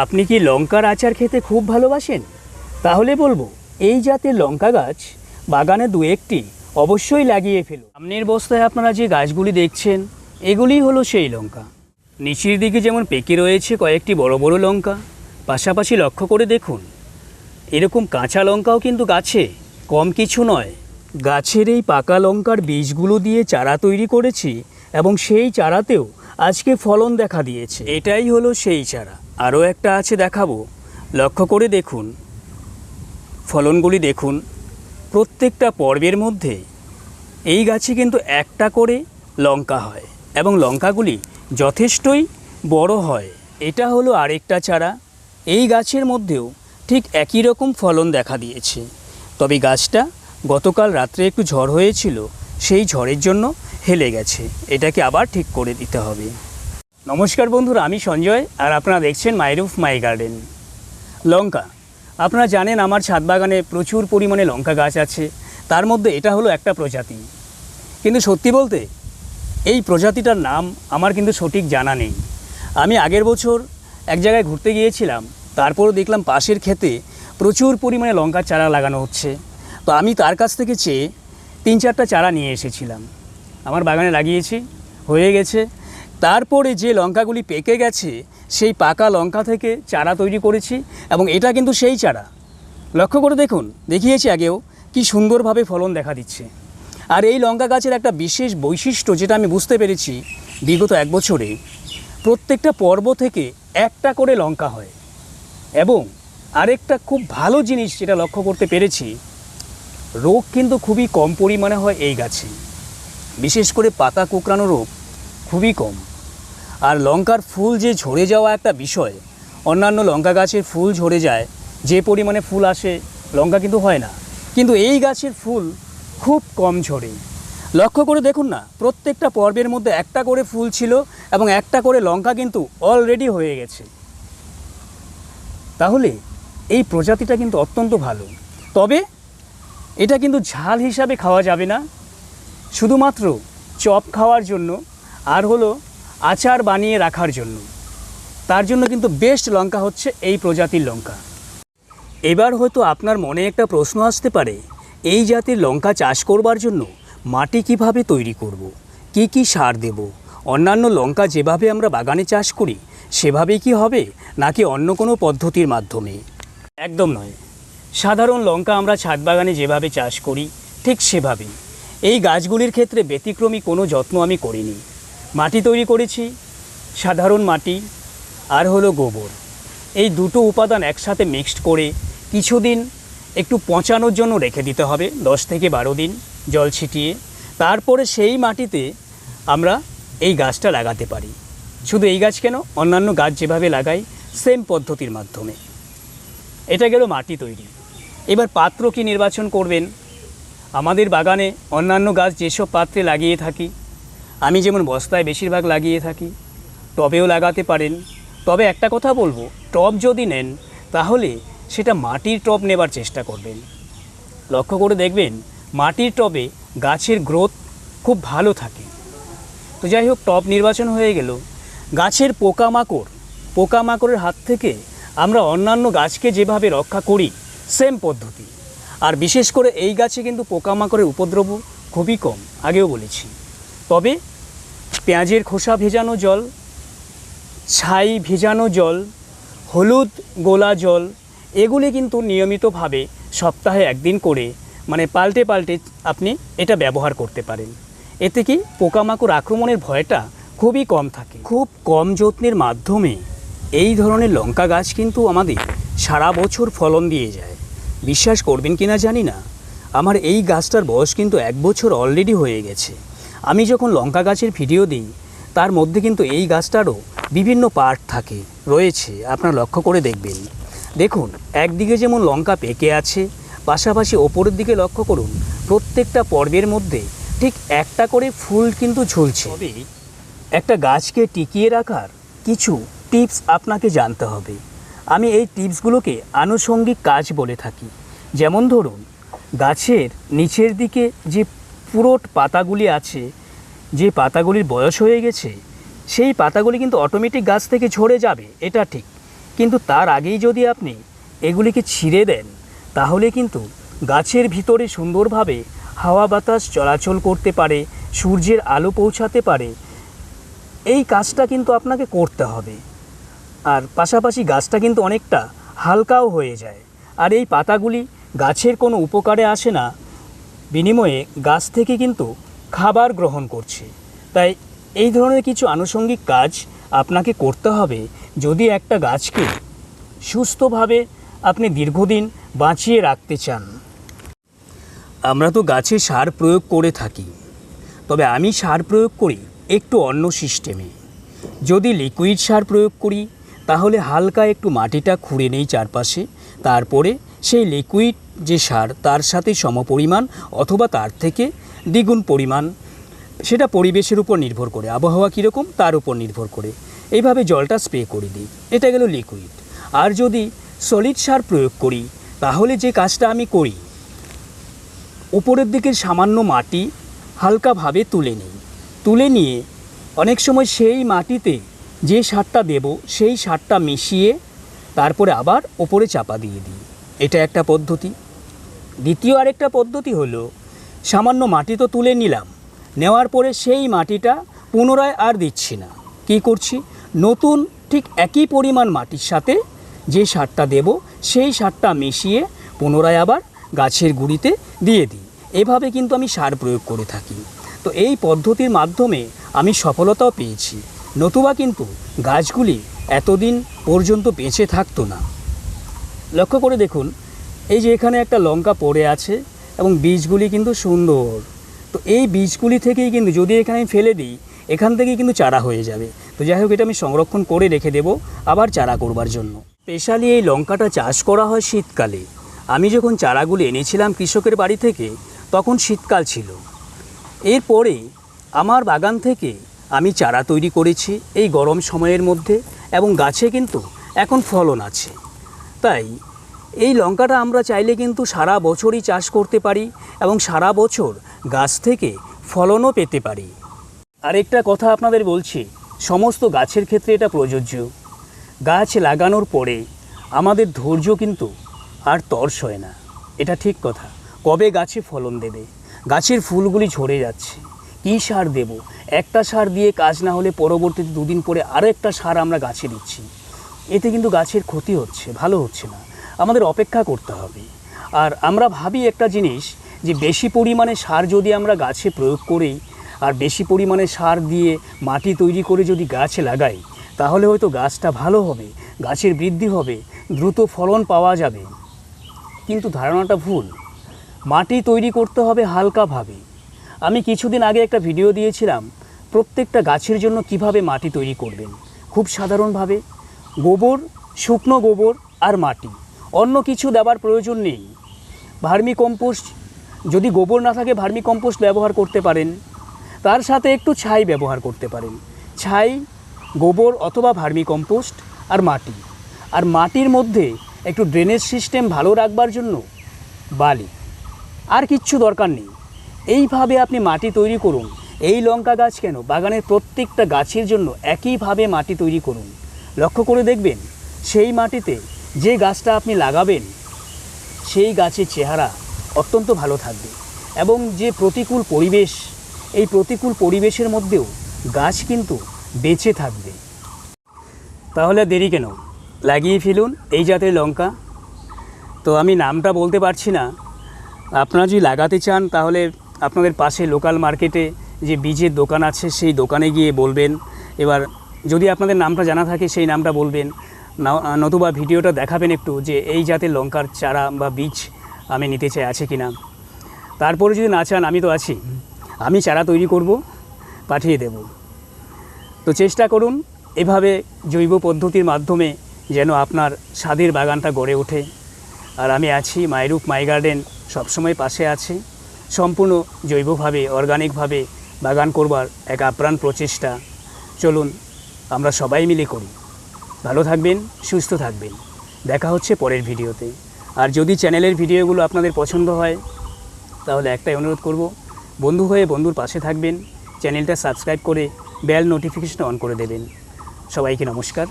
আপনি কি লঙ্কার আচার খেতে খুব ভালোবাসেন? তাহলে বলব, এই জাতের লঙ্কা গাছ বাগানে দু একটি অবশ্যই লাগিয়ে ফেলুন। সামনের বস্তায় আপনারা যে গাছগুলি দেখছেন এগুলিই হলো সেই লঙ্কা। নিচের দিকে যেমন পেকে রয়েছে কয়েকটি বড় বড় লঙ্কা, পাশাপাশি লক্ষ্য করে দেখুন, এরকম কাঁচা লঙ্কাও কিন্তু গাছে, কম কিছু নয়। গাছের এই পাকা লঙ্কার বীজগুলো দিয়ে চারা তৈরি করেছি এবং সেই চারাতেও আজকে ফলন দেখা দিয়েছে। এটাই হলো সেই চারা। আরও একটা আছে দেখাবো। লক্ষ্য করে দেখুন। ফলনগুলি দেখুন। প্রত্যেকটা পর্বের মধ্যে এই গাছে কিন্তু একটা করে লঙ্কা হয় এবং লঙ্কাগুলি যথেষ্টই বড় হয়। এটা হলো আরেকটা চারা। এই গাছের মধ্যেও ঠিক একই রকম ফলন দেখা দিয়েছে। তবে গাছটা গতকাল রাত্রে একটু ঝড় হয়েছিল। সেই ঝড়ের জন্য হেলে গেছে। এটাকে আবার ঠিক করে দিতে হবে। নমস্কার বন্ধুরা, আমি সঞ্জয়, আর আপনারা দেখছেন মাইরুফ মাই গার্ডেন। লঙ্কা, আপনারা জানেন আমার ছাদ বাগানে প্রচুর পরিমাণে লঙ্কা গাছ আছে। তার মধ্যে এটা হলো একটা প্রজাতি। কিন্তু সত্যি বলতে, এই প্রজাতিটার নাম আমার কিন্তু সঠিক জানা নেই। আমি আগের বছর এক জায়গায় ঘুরতে গিয়েছিলাম, তারপরও দেখলাম পাশের ক্ষেতে প্রচুর পরিমাণে লঙ্কার চারা লাগানো হচ্ছে। তো আমি তার কাছ থেকে চেয়ে তিন চারটা চারা নিয়ে এসেছিলাম। আমার বাগানে লাগিয়েছি, হয়ে গেছে। তারপরে যে লঙ্কাগুলি পেকে গেছে, সেই পাকা লঙ্কা থেকে চারা তৈরি করেছি এবং এটা কিন্তু সেই চারা। লক্ষ্য করে দেখুন, দেখিয়েছি আগেও কি সুন্দরভাবে ফলন দেখা দিচ্ছে। আর এই লঙ্কা গাছের একটা বিশেষ বৈশিষ্ট্য যেটা আমি বুঝতে পেরেছি বিগত এক বছরে, প্রত্যেকটা পর্ব থেকে একটা করে লঙ্কা হয়। এবং আরেকটা খুব ভালো জিনিস যেটা লক্ষ্য করতে পেরেছি, রোগ কিন্তু খুবই কম পরিমাণে হয় এই গাছে। বিশেষ করে পাতা কোঁকড়ানো রোগ খুবই কম। আর লঙ্কার ফুল যে ঝরে যাওয়া একটা বিষয়, অন্যান্য লঙ্কা গাছের ফুল ঝরে যায়, যে পরিমাণে ফুল আসে, লঙ্কা কিন্তু হয় না। কিন্তু এই গাছের ফুল খুব কম ঝরে। লক্ষ্য করে দেখুন না, প্রত্যেকটা পর্বের মধ্যে একটা করে ফুল ছিল এবং একটা করে লঙ্কা কিন্তু অলরেডি হয়ে গেছে। তাহলে এই প্রজাতিটা কিন্তু অত্যন্ত ভালো। তবে এটা কিন্তু ঝাল হিসাবে খাওয়া যাবে না। শুধুমাত্র চপ খাওয়ার জন্য আর হলো আচার বানিয়ে রাখার জন্য। তার জন্য কিন্তু বেস্ট লঙ্কা হচ্ছে এই প্রজাতির লঙ্কা। এবার হয়তো আপনার মনে একটা প্রশ্ন আসতে পারে, এই জাতের লঙ্কা চাষ করবার জন্য মাটি কীভাবে তৈরি করব। কি কি সার দেব? অন্যান্য লঙ্কা যেভাবে আমরা বাগানে চাষ করি, সেভাবেই কি হবে, নাকি অন্য কোনো পদ্ধতির মাধ্যমে? একদম নয়। সাধারণ লঙ্কা আমরা ছাদ বাগানে যেভাবে চাষ করি, ঠিক সেভাবেই। এই গাছগুলির ক্ষেত্রে ব্যতিক্রমী কোনো যত্ন আমি করিনি। মাটি তৈরি করেছি, সাধারণ মাটি, আর হলো গোবর। এই দুটো উপাদান একসাথে মিক্সড করে কিছুদিন একটু পচানোর জন্য রেখে দিতে হবে, দশ থেকে বারো দিন জল ছিটিয়ে। তারপরে সেই মাটিতে আমরা এই গাছটা লাগাতে পারি। শুধু এই গাছ কেন, অন্যান্য গাছ যেভাবে লাগাই, সেম পদ্ধতির মাধ্যমে। এটা গেল মাটি তৈরি। এবার পাত্র কি নির্বাচন করবেন? আমাদের বাগানে অন্যান্য গাছ যেসব পাত্রে লাগিয়ে থাকি, আমি যেমন বস্তায় বেশিরভাগ লাগিয়ে থাকি, টবেও লাগাতে পারেন। তবে একটা কথা বলব, টব যদি নেন, তাহলে সেটা মাটির টব নেবার চেষ্টা করবেন। লক্ষ্য করে দেখবেন, মাটির টবে গাছের গ্রোথ খুব ভালো থাকে। তো যাই হোক, টব নির্বাচন হয়ে গেল। গাছের পোকামাকড়, পোকামাকড়ের হাত থেকে আমরা অন্যান্য গাছকে যেভাবে রক্ষা করি, সেম পদ্ধতি। আর বিশেষ করে এই গাছে কিন্তু পোকামাকড়ের উপদ্রব খুবই কম, আগেও বলেছি। তবে পেঁয়াজের খোসা ভেজানো জল, ছাই ভেজানো জল, হলুদ গোলা জল, এগুলি কিন্তু নিয়মিতভাবে সপ্তাহে একদিন করে মানে পাল্টে পাল্টে আপনি এটা ব্যবহার করতে পারেন। এতে কি পোকামাকড় আক্রমণের ভয়টা খুবই কম থাকে। খুব কম যত্নের মাধ্যমে এই ধরনের লঙ্কা গাছ কিন্তু আমাদের সারা বছর ফলন দিয়ে যায়। বিশ্বাস করবেন কি না জানি না। আমার এই গাছটার বয়স কিন্তু এক বছর অলরেডি হয়ে গেছে। আমি যখন লঙ্কা গাছের ভিডিও দিই তার মধ্যে কিন্তু এই গাছটারও বিভিন্ন পার্ট থাকে রয়েছে। আপনারা লক্ষ্য করে দেখবেন। দেখুন একদিকে যেমন লঙ্কা পেকে আছে পাশাপাশি ওপরের দিকে লক্ষ্য করুন প্রত্যেকটা পর্বের মধ্যে ঠিক একটা করে ফুল কিন্তু ঝুলছে। তবে একটা গাছকে টিকিয়ে রাখার কিছু টিপস আপনাকে জানতে হবে। আমি এই টিপসগুলোকে আনুষঙ্গিক কাজ বলে থাকি। যেমন ধরুন, গাছের নিচের দিকে যে পুরোট পাতাগুলি আছে, যে পাতাগুলির বয়স হয়ে গেছে, সেই পাতাগুলি কিন্তু অটোমেটিক গাছ থেকে ঝরে যাবে, এটা ঠিক। কিন্তু তার আগেই যদি আপনি এগুলিকে ছিঁড়ে দেন, তাহলে কিন্তু গাছের ভিতরে সুন্দরভাবে হাওয়া বাতাস চলাচল করতে পারে, সূর্যের আলো পৌঁছাতে পারে। এই কাজটা কিন্তু আপনাকে করতে হবে। আর পাশাপাশি গাছটা কিন্তু অনেকটা হালকাও হয়ে যায়। আর এই পাতাগুলি গাছের কোনো উপকারে আসে না, বিনিময়ে গাছ থেকে কিন্তু খাবার গ্রহণ করছে। তাই এই ধরনের কিছু আনুষঙ্গিক কাজ আপনাকে করতে হবে যদি একটা গাছকে সুস্থভাবে আপনি দীর্ঘদিন বাঁচিয়ে রাখতে চান। আমরা তো গাছে সার প্রয়োগ করে থাকি, তবে আমি সার প্রয়োগ করি একটু অন্য সিস্টেমে। যদি লিকুইড সার প্রয়োগ করি তাহলে হালকা একটু মাটিটা খুঁড়ে নেই চারপাশে। তারপরে সেই লিকুইড যে সার, তার সাথে সমপরিমাণ অথবা তার থেকে দ্বিগুণ পরিমাণ, সেটা পরিবেশের উপর নির্ভর করে। আবহাওয়া কীরকম, তার উপর নির্ভর করে। এইভাবে জলটা স্প্রে করে দিই। এটা গেল লিকুইড আর যদি সলিড সার প্রয়োগ করি, তাহলে যে কাজটা আমি করি, উপরের দিকে সামান্য মাটি হালকাভাবে তুলে নিই। তুলে নিয়ে অনেক সময় সেই মাটিতে যে সারটা দেব, সেই সারটা মিশিয়ে তারপরে আবার ওপরে চাপা দিয়ে দিই। এটা একটা পদ্ধতি। দ্বিতীয় আরেকটা পদ্ধতি হলো, সামান্য মাটি তো তুলে নিলাম, নেওয়ার পরে সেই মাটিটা পুনরায় আর দিচ্ছি না। কী করছি? নতুন ঠিক একই পরিমাণ মাটির সাথে যে সারটা দেব, সেই সারটা মিশিয়ে পুনরায় আবার গাছের গুঁড়িতে দিয়ে দিই। এভাবে কিন্তু আমি সার প্রয়োগ করে থাকি। তো এই পদ্ধতির মাধ্যমে আমি সফলতাও পেয়েছি। নতুবা কিন্তু গাছগুলি এতদিন পর্যন্ত বেঁচে থাকতো না। লক্ষ্য করে দেখুন, এই যে এখানে একটা লঙ্কা পড়ে আছে এবং বীজগুলি কিন্তু সুন্দর। তো এই বীজগুলি থেকেই কিন্তু যদি এখানে আমি ফেলে দিই, এখান থেকেই কিন্তু চারা হয়ে যাবে। তো যাই হোক, এটা আমি সংরক্ষণ করে রেখে দেব আবার চারা করবার জন্য। স্পেশালি এই লঙ্কাটা চাষ করা হয় শীতকালে। আমি যখন চারাগুলি এনেছিলাম কৃষকের বাড়ি থেকে, তখন শীতকাল ছিল। এরপরে আমার বাগান থেকে আমি চারা তৈরি করেছি এই গরম সময়ের মধ্যে এবং গাছে কিন্তু এখন ফলন আছে। তাই এই লঙ্কাটা আমরা চাইলে কিন্তু সারা বছরই চাষ করতে পারি এবং সারা বছর গাছ থেকে ফলনও পেতে পারি। আরেকটা কথা আপনাদের বলছি, সমস্ত গাছের ক্ষেত্রে এটা প্রযোজ্য। গাছ লাগানোর পরে আমাদের ধৈর্য কিন্তু আর তর্স হয় না। এটা ঠিক কথা। কবে গাছে ফলন দেবে? গাছের ফুলগুলি ঝরে যাচ্ছে। কী সার দেব? একটা সার দিয়ে কাজ না হলে পরবর্তীতে দুদিন পরে আরও একটা সার আমরা গাছে দিচ্ছি। এতে কিন্তু গাছের ক্ষতি হচ্ছে, ভালো হচ্ছে না। আমাদের অপেক্ষা করতে হবে। আর আমরা ভাবি একটা জিনিস, যে বেশি পরিমাণে সার যদি আমরা গাছে প্রয়োগ করি, আর বেশি পরিমাণে সার দিয়ে মাটি তৈরি করে যদি গাছে লাগাই, তাহলে হয়তো গাছটা ভালো হবে, গাছের বৃদ্ধি হবে, দ্রুত ফলন পাওয়া যাবে। কিন্তু ধারণাটা ভুল। মাটি তৈরি করতে হবে হালকাভাবে। আমি কিছুদিন আগে একটা ভিডিও দিয়েছিলাম, প্রত্যেকটা গাছের জন্য কীভাবে মাটি তৈরি করবেন। খুব সাধারণভাবে গোবর, শুকনো গোবর আর মাটি। অন্য কিছু দেওয়ার প্রয়োজন নেই। ভার্মি কম্পোস্ট যদি গোবর না থাকে ভার্মি কম্পোস্ট ব্যবহার করতে পারেন। তার সাথে একটু ছাই ব্যবহার করতে পারেন। ছাই, গোবর অথবা ভার্মি কম্পোস্ট আর মাটি। আর মাটির মধ্যে একটু ড্রেনেজ সিস্টেম ভালো রাখবার জন্য বালি। আর কিচ্ছু দরকার নেই। এইভাবে আপনি মাটি তৈরি করুন। এই লঙ্কা গাছ কেন? বাগানের প্রত্যেকটা গাছের জন্য একইভাবে মাটি তৈরি করুন। লক্ষ্য করে দেখবেন, সেই মাটিতে যে গাছটা আপনি লাগাবেন, সেই গাছের চেহারা অত্যন্ত ভালো থাকবে এবং যে প্রতিকূল পরিবেশ, এই প্রতিকূল পরিবেশের মধ্যেও গাছ কিন্তু বেঁচে থাকবে। তাহলে দেরি কেন? লাগিয়ে ফেলুন এই জাতের লঙ্কা। তো আমি নামটা বলতে পারছি না। আপনারা যদি লাগাতে চান তাহলে আপনাদের পাশে লোকাল মার্কেটে যে বীজের দোকান আছে, সেই দোকানে গিয়ে বলবেন। এবার যদি আপনাদের নামটা জানা থাকে, সেই নামটা বলবেন। নতুবা ভিডিওটা দেখাবেন একটু যে এই জাতের লঙ্কার চারা বা বীজ আমি নিতে চাই, আছে কি না তারপরে যদি না চান, আমি তো আছি। আমি চারা তৈরি করব, পাঠিয়ে দেব। তো চেষ্টা করুন এভাবে জৈব পদ্ধতির মাধ্যমে যেন আপনার স্বাদের বাগানটা গড়ে ওঠে। আর আমি আছি মাইরূপ মাই গার্ডেন, সবসময় পাশে আছে। সম্পূর্ণ জৈবভাবে অর্গানিকভাবে বাগান করবার এক আপ্রাণ প্রচেষ্টা। চলুন, আমরা সবাই মিলে করি। ভালো থাকবেন, সুস্থ থাকবেন। দেখা হচ্ছে পরের ভিডিওতে। আর যদি চ্যানেলের ভিডিওগুলো আপনাদের পছন্দ হয়, তাহলে একটাই অনুরোধ করব, বন্ধু হয়ে বন্ধুর পাশে থাকবেন, চ্যানেলটা সাবস্ক্রাইব করে বেল নোটিফিকেশন অন করে দেবেন। সবাইকে নমস্কার।